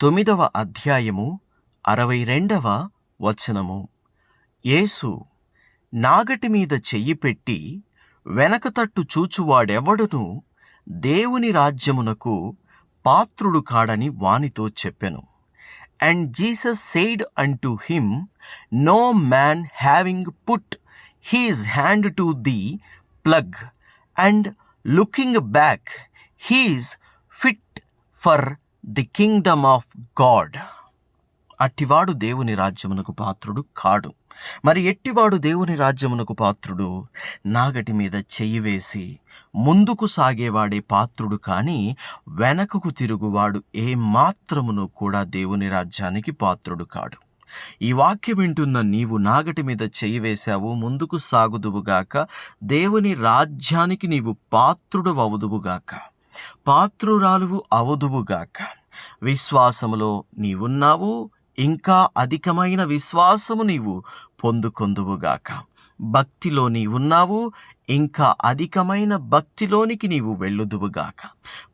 తొమ్మిదవ అధ్యాయము అరవై రెండవ వచనము. యేసు నాగటి మీద చెయ్యి పెట్టి వెనక తట్టు చూచువాడెవడును దేవుని రాజ్యమునకు పాత్రుడు కాడని వానితో చెప్పెను. And Jesus said unto him no man having put his hand to the plough and looking back is fit for the kingdom of God. అట్టివాడు దేవుని రాజ్యమునకు పాత్రుడు కాడు. మరి ఎట్టివాడు దేవుని రాజ్యమునకు పాత్రుడు? నాగటి మీద చెయ్యి వేసి ముందుకు సాగేవాడే పాత్రుడు కానీ వెనకకు తిరుగువాడు ఏ మాత్రమును కూడా దేవుని రాజ్యానికి పాత్రుడు కాడు. ఈ వాక్యం వింటున్న నీవు నాగటి మీద చెయ్యి వేశావు ముందుకు సాగుదువుగాక దేవుని రాజ్యానికి నీవు పాత్రుడు అవుదువుగాక పాత్రురాలువు అవదువుగాక విశ్వాసములో నీవున్నావు ఇంకా అధికమైన విశ్వాసము నీవు పొందుకొందువుగాక భక్తిలో నీవున్నావు ఇంకా అధికమైన భక్తిలోనికి నీవు వెళ్ళుదువుగాక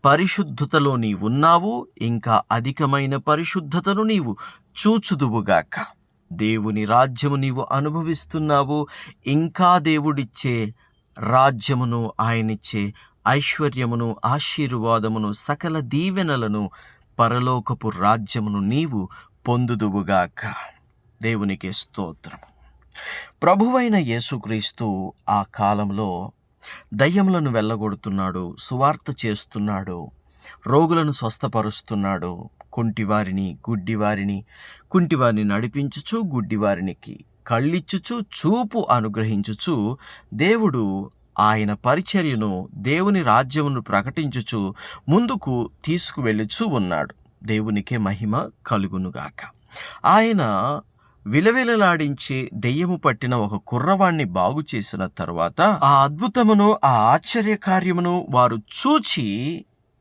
పరిశుద్ధతలో నీవున్నావు ఇంకా అధికమైన పరిశుద్ధతను నీవు చూచుదువుగాక దేవుని రాజ్యము నీవు అనుభవిస్తున్నావు ఇంకా దేవుడిచ్చే రాజ్యమును ఆయనిచ్చే ఐశ్వర్యమును ఆశీర్వాదమును సకల దీవెనలను పరలోకపు రాజ్యమును నీవు పొందుదువుగాక. దేవునికి స్తోత్రం. ప్రభువైన యేసుక్రీస్తు ఆ కాలంలో దయ్యములను వెళ్ళగొడుతున్నాడు సువార్త చేస్తున్నాడు రోగులను స్వస్థపరుస్తున్నాడు కుంటివారిని గుడ్డివారిని కుంటివారిని నడిపించుచు గుడ్డివారినికి కళ్ళిచ్చుచు చూపు అనుగ్రహించుచు దేవుడు ఆయన పరిచర్యను దేవుని రాజ్యమును ప్రకటించుచు ముందుకు తీసుకువెళ్ళుచూ ఉన్నాడు. దేవునికే మహిమ కలుగునుగాక ఆయన విలవిలలాడించే దెయ్యము పట్టిన ఒక కుర్రవాణ్ణి బాగు చేసిన తరువాత ఆ అద్భుతమును ఆ ఆశ్చర్య కార్యమును వారు చూచి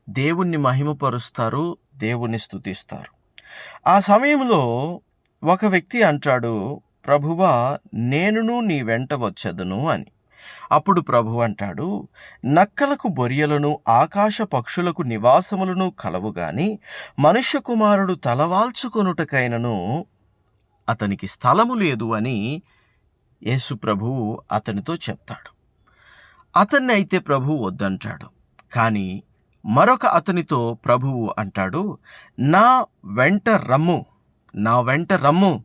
దేవుణ్ణి మహిమపరుస్తారు దేవుణ్ణి స్థుతిస్తారు ఆ సమయంలో ఒక వ్యక్తి అంటాడు ప్రభువా నేనును నీ వెంట వచ్చెదను అని. అప్పుడు ప్రభు అంటాడు నక్కలకు బొరియలను ఆకాశ పక్షులకు నివాసములను కలవుగాని మనుష్య కుమారుడు తలవాల్చుకొనుటకైనను అతనికి స్థలము లేదు అని యేసు ప్రభువు అతనితో చెప్తాడు. అతన్ని అయితే ప్రభువు వద్దంటాడు. కానీ మరొక అతనితో ప్రభువు అంటాడు నా వెంట రమ్ము నా వెంట రమ్ము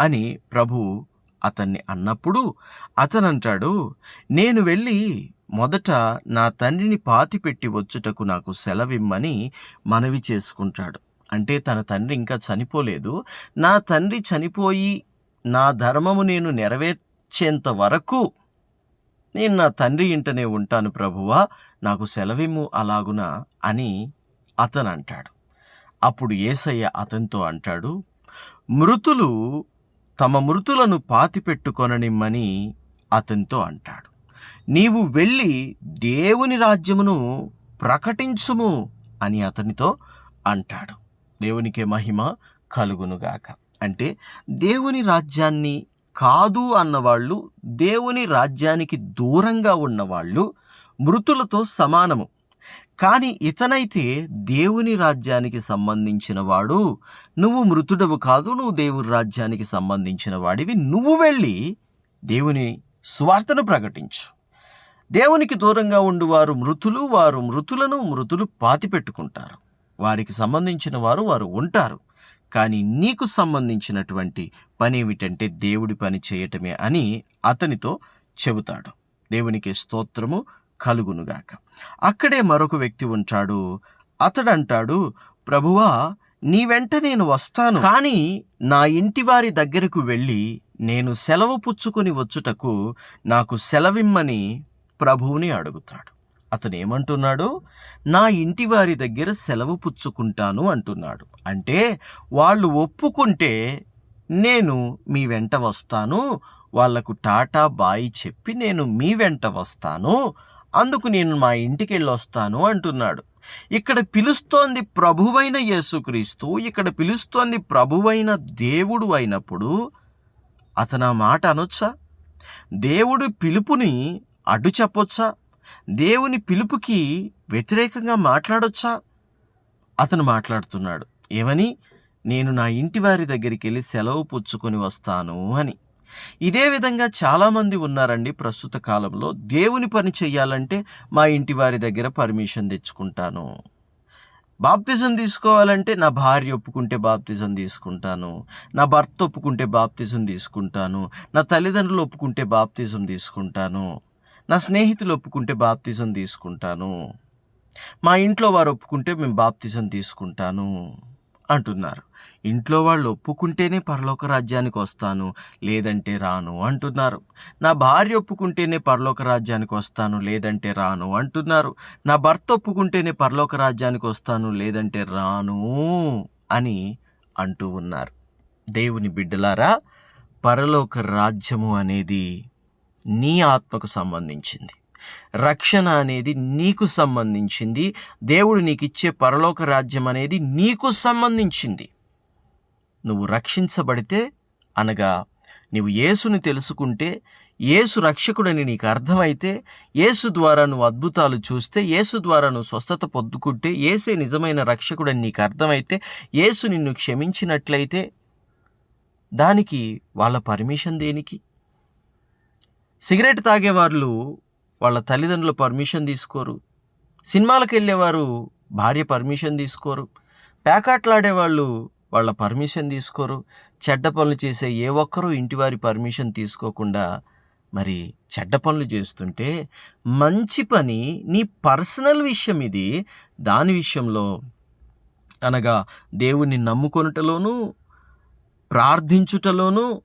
అని ప్రభువు అతన్ని అన్నప్పుడు అతనంటాడు నేను వెళ్ళి మొదట నా తండ్రిని పాతిపెట్టి వచ్చుటకు నాకు సెలవిమ్మని మనవి చేసుకుంటాడు. అంటే తన తండ్రి ఇంకా చనిపోలేదు. నా తండ్రి చనిపోయి నా ధర్మము నేను నెరవేర్చేంత వరకు నేను నా తండ్రి ఇంటనే ఉంటాను ప్రభువా నాకు సెలవిమ్ము అలాగున? అని అతను అంటాడు అప్పుడు ఏసయ్య అతనితో అంటాడు మృతులు తమ మృతులను పాతిపెట్టుకొననిమ్మని అతనితో అంటాడు. నీవు వెళ్ళి దేవుని రాజ్యమును ప్రకటించుము అని అతనితో అంటాడు. దేవునికే మహిమ కలుగునుగాక అంటే దేవుని రాజ్యాన్ని కాదు అన్నవాళ్ళు దేవుని రాజ్యానికి దూరంగా ఉన్నవాళ్ళు మృతులతో సమానము. కానీ ఇతనైతే దేవుని రాజ్యానికి సంబంధించిన వాడు నువ్వు మృతుడవు కాదు నువ్వు దేవుని రాజ్యానికి సంబంధించిన వాడివి నువ్వు వెళ్ళి దేవుని సువార్తను ప్రకటించు. దేవునికి దూరంగా ఉండువారు మృతులు వారు మృతులను మృతులు పాతిపెట్టుకుంటారు వారికి సంబంధించిన వారు వారు ఉంటారు. కానీ నీకు సంబంధించినటువంటి పని ఏమిటంటే దేవుడి పని చేయటమే అని అతనితో చెబుతాడు. దేవునికి స్తోత్రము కలుగునుగాక. అక్కడే మరొక వ్యక్తి ఉంటాడు. అతడంటాడు ప్రభువా నీ వెంట నేను వస్తాను. కానీ నా ఇంటి వారి దగ్గరకు వెళ్ళి నేను సెలవు పుచ్చుకొని వచ్చుటకు నాకు సెలవిమ్మని ప్రభువుని అడుగుతాడు. అతను ఏమంటున్నాడు నా ఇంటి వారి దగ్గర సెలవు పుచ్చుకుంటాను అంటున్నాడు. అంటే వాళ్ళు ఒప్పుకుంటే నేను మీ వెంట వస్తాను వాళ్ళకు టాటా బాయి చెప్పి నేను మీ వెంట వస్తాను అందుకు నేను మా ఇంటికి వెళ్ళొస్తాను అంటున్నాడు. ఇక్కడ పిలుస్తోంది ప్రభువైన యేసుక్రీస్తు ఇక్కడ పిలుస్తోంది ప్రభువైన దేవుడు అయినప్పుడు అతను ఆ మాట అనొచ్చా? దేవుడు పిలుపుని అడ్డు చెప్పొచ్చా? దేవుని పిలుపుకి వ్యతిరేకంగా మాట్లాడొచ్చా? అతను మాట్లాడుతున్నాడు. ఏమని? నేను నా ఇంటి వారి దగ్గరికి వెళ్ళి సెలవు పుచ్చుకొని వస్తాను అని. ఇదే విధంగా చాలామంది ఉన్నారండి ప్రస్తుత కాలంలో. దేవుని పని చెయ్యాలంటే మా ఇంటి వారి దగ్గర పర్మిషన్ తెచ్చుకుంటాను. బాప్తిజం తీసుకోవాలంటే నా భార్య ఒప్పుకుంటే బాప్తిజం తీసుకుంటాను. నా భర్త ఒప్పుకుంటే బాప్తిజం తీసుకుంటాను. నా తల్లిదండ్రులు ఒప్పుకుంటే బాప్తిజం తీసుకుంటాను. నా స్నేహితులు ఒప్పుకుంటే బాప్తిజం తీసుకుంటాను. మా ఇంట్లో వారు ఒప్పుకుంటే మేము బాప్తిజం తీసుకుంటాను అంటున్నారు. ఇంట్లో వాళ్ళు ఒప్పుకుంటేనే పరలోక రాజ్యానికి వస్తాను లేదంటే రాను అంటున్నారు. నా భార్య ఒప్పుకుంటేనే పరలోక రాజ్యానికి వస్తాను లేదంటే రాను అంటున్నారు. నా భర్త ఒప్పుకుంటేనే పరలోక రాజ్యానికి వస్తాను లేదంటే రాను అని అంటూ ఉన్నారు. దేవుని బిడ్డలారా పరలోక రాజ్యము అనేది నీ ఆత్మకు సంబంధించింది. రక్షణ అనేది నీకు సంబంధించింది. దేవుడు నీకు ఇచ్చే పరలోక రాజ్యం అనేది నీకు సంబంధించింది. నువ్వు రక్షించబడితే అనగా నీవు యేసుని తెలుసుకుంటే యేసు రక్షకుడని నీకు అర్థమైతే యేసు ద్వారా నువ్వు అద్భుతాలు చూస్తే యేసు ద్వారా నువ్వు స్వస్థత పొందుకుంటే ఏసే నిజమైన రక్షకుడని నీకు అర్థమైతే యేసు నిన్ను క్షమించినట్లయితే దానికి వాళ్ళ పర్మిషన్ దేనికి? సిగరెట్ తాగేవాళ్ళు వాళ్ళ తల్లిదండ్రుల పర్మిషన్ తీసుకోరు. సినిమాలకు వెళ్ళేవారు భార్య పర్మిషన్ తీసుకోరు. ప్యాకాట్లాడేవాళ్ళు వాళ్ళ పర్మిషన్ తీసుకోరు. చెడ్డ పనులు చేసే ఏ ఒక్కరూ ఇంటివారి పర్మిషన్ తీసుకోకుండా మరి చెడ్డ పనులు చేస్తుంటే మంచి పని నీ పర్సనల్ విషయం ఇది. దాని విషయంలో అనగా దేవుణ్ణి నమ్ముకొనుటలోనూ ప్రార్థించుటలోనూ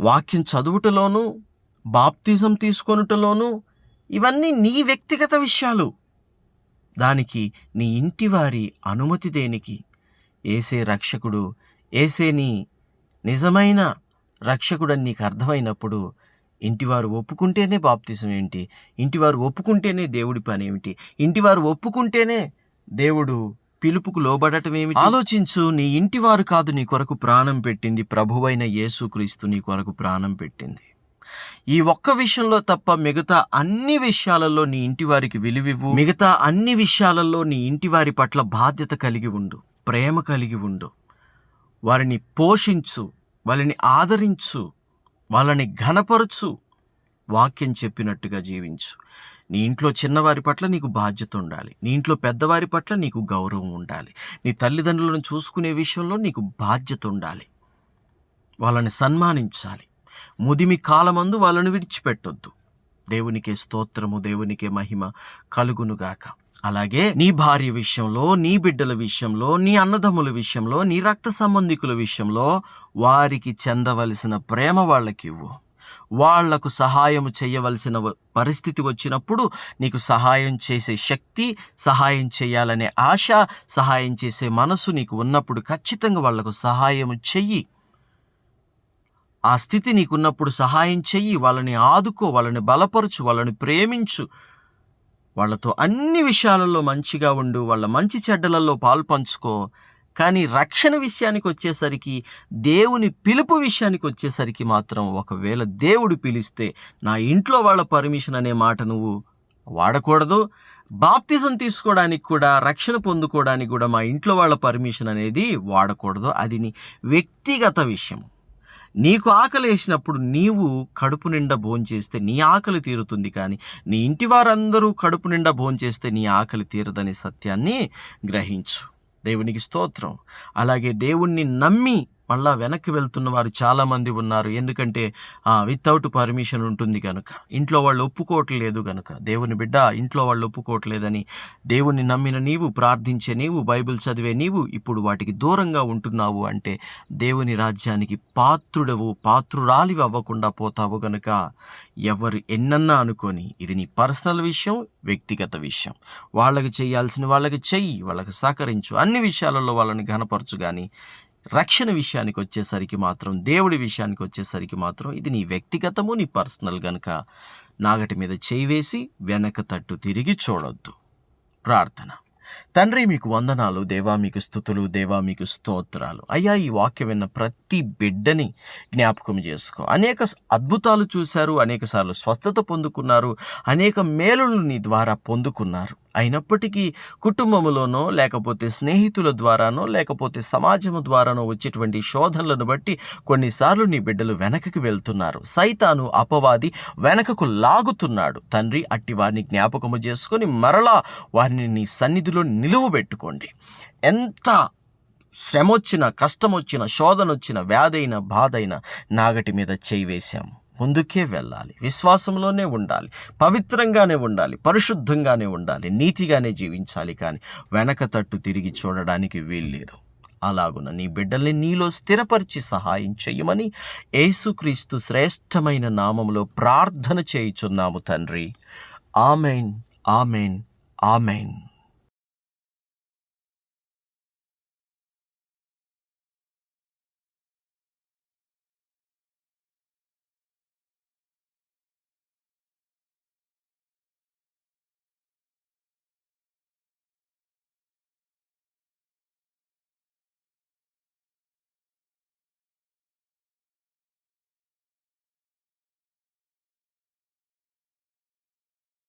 వాక్యం చదువుటలోనూ బాప్తిజం తీసుకొనుటలోనూ ఇవన్నీ నీ వ్యక్తిగత విషయాలు. దానికి నీ ఇంటివారి అనుమతి దేనికి? ఏసే రక్షకుడు. ఏసే నీ నిజమైన రక్షకుడని నీకు అర్థమైనప్పుడు ఇంటివారు ఒప్పుకుంటేనే బాప్తిసం ఏంటి? ఇంటివారు ఒప్పుకుంటేనే దేవుడి పని ఏమిటి? ఇంటివారు ఒప్పుకుంటేనే దేవుడు పిలుపుకు లోబడటం ఏమిటి? ఆలోచించు నీ ఇంటివారు కాదు నీ కొరకు ప్రాణం పెట్టింది. ప్రభువైన యేసుక్రీస్తు నీ కొరకు ప్రాణం పెట్టింది. ఈ ఒక్క విషయంలో తప్ప మిగతా అన్ని విషయాలలో నీ ఇంటి వారికి విలువివ్వు. మిగతా అన్ని విషయాలలో నీ ఇంటి వారి పట్ల బాధ్యత కలిగి ఉండు ప్రేమ కలిగి ఉండు. వారిని పోషించు వాళ్ళని ఆదరించు వాళ్ళని ఘనపరచు వాక్యం చెప్పినట్టుగా జీవించు. నీ ఇంట్లో చిన్నవారి పట్ల నీకు బాధ్యత ఉండాలి. నీ ఇంట్లో పెద్దవారి పట్ల నీకు గౌరవం ఉండాలి. నీ తల్లిదండ్రులను చూసుకునే విషయంలో నీకు బాధ్యత ఉండాలి. వాళ్ళని సన్మానించాలి. ముదిమి కాలమందు వాళ్ళను విడిచిపెట్టొద్దు. దేవునికే స్తోత్రము దేవునికే మహిమ కలుగునుగాక అలాగే నీ భార్య విషయంలో నీ బిడ్డల విషయంలో నీ అన్నదమ్ముల విషయంలో నీ రక్త సంబంధికుల విషయంలో వారికి చెందవలసిన ప్రేమ వాళ్ళకి ఇవ్వు వాళ్ళకు సహాయం చేయవలసిన పరిస్థితి వచ్చినప్పుడు నీకు సహాయం చేసే శక్తి సహాయం చేయాలనే ఆశ సహాయం చేసే మనసు నీకు ఉన్నప్పుడు ఖచ్చితంగా వాళ్ళకు సహాయం చెయ్యి. ఆ స్థితి నీకున్నప్పుడు సహాయం చెయ్యి వాళ్ళని ఆదుకో వాళ్ళని బలపరచు వాళ్ళని ప్రేమించు. వాళ్ళతో అన్ని విషయాలలో మంచిగా ఉండు వాళ్ళ మంచి చెడ్డలలో పాల్పంచుకో కానీ రక్షణ విషయానికి వచ్చేసరికి దేవుని పిలుపు విషయానికి వచ్చేసరికి మాత్రం ఒకవేళ దేవుడు పిలిస్తే నా ఇంట్లో వాళ్ళ పర్మిషన్ అనే మాట నువ్వు వాడకూడదు. బాప్తిజం తీసుకోవడానికి కూడా రక్షణ పొందుకోవడానికి కూడా మా ఇంట్లో వాళ్ళ పర్మిషన్ అనేది వాడకూడదు. అది నీ వ్యక్తిగత విషయం. నీకు ఆకలి వేసినప్పుడు నీవు కడుపు నిండా భోంచేస్తే నీ ఆకలి తీరుతుంది కానీ నీ ఇంటి వారందరూ కడుపు నిండా భోంచేస్తే నీ ఆకలి తీరదనే సత్యాన్ని గ్రహించు. దేవునికి స్తోత్రం. అలాగే దేవుణ్ణి నమ్మి మళ్ళా వెనక్కి వెళ్తున్న వారు చాలామంది ఉన్నారు. ఎందుకంటే వితౌట్ పర్మిషన్ ఉంటుంది కనుక ఇంట్లో వాళ్ళు ఒప్పుకోవట్లేదు కనుక దేవుని బిడ్డ ఇంట్లో వాళ్ళు ఒప్పుకోవట్లేదని దేవుని నమ్మిన నీవు ప్రార్థించే నీవు బైబిల్ చదివే నీవు ఇప్పుడు వాటికి దూరంగా ఉంటున్నావు అంటే దేవుని రాజ్యానికి పాత్రుడవు పాత్రురాలివి అవ్వకుండా పోతావు గనుక ఎవరు ఎన్నన్నా అనుకొని ఇది నీ పర్సనల్ విషయం వ్యక్తిగత విషయం. వాళ్ళకి చేయాల్సిన వాళ్ళకి చెయ్యి వాళ్ళకి సహకరించు. అన్ని విషయాలలో వాళ్ళని ఘనపరచు కానీ రక్షణ విషయానికి వచ్చేసరికి మాత్రం దేవుడి విషయానికి వచ్చేసరికి మాత్రం ఇది నీ వ్యక్తిగతము నీ పర్సనల్ గనుక నాగటి మీద చేయివేసి వెనక తట్టు తిరిగి చూడొద్దు. ప్రార్థన. తండ్రి మీకు వందనాలు దేవా మీకు స్థుతులు దేవా మీకు స్తోత్రాలు. అయ్యా ఈ వాక్యం విన్న ప్రతి బిడ్డని జ్ఞాపకం చేసుకో. అనేక అద్భుతాలు చూశారు అనేకసార్లు స్వస్థత పొందుకున్నారు అనేక మేలులు నీ ద్వారా పొందుకున్నారు. అయినప్పటికీ కుటుంబములోనో లేకపోతే స్నేహితుల ద్వారానో లేకపోతే సమాజము ద్వారానో వచ్చేటువంటి శోధనలను బట్టి కొన్నిసార్లు నీ బిడ్డలు వెనకకి వెళ్తున్నారు. సైతాను అపవాది వెనకకు లాగుతున్నాడు. తండ్రి అట్టి వారిని జ్ఞాపకము చేసుకొని మరలా వారిని నీ సన్నిధిలో నిలువ పెట్టుకోండి. ఎంత శ్రమ వచ్చిన కష్టం వచ్చిన శోధన వచ్చిన వ్యాధైన బాధైన నాగటి మీద చేయి వేశాము. ముందుకే వెళ్ళాలి. విశ్వాసంలోనే ఉండాలి. పవిత్రంగానే ఉండాలి. పరిశుద్ధంగానే ఉండాలి. నీతిగానే జీవించాలి కానీ వెనక తట్టు తిరిగి చూడడానికి వీల్లేదు. అలాగున నీ బిడ్డల్ని నీలో స్థిరపరిచి సహాయం చేయమని యేసుక్రీస్తు శ్రేష్టమైన నామములో ప్రార్థన చేయుచున్నాము తండ్రి. ఆమెన్. ఆమెన్. ఆమెన్.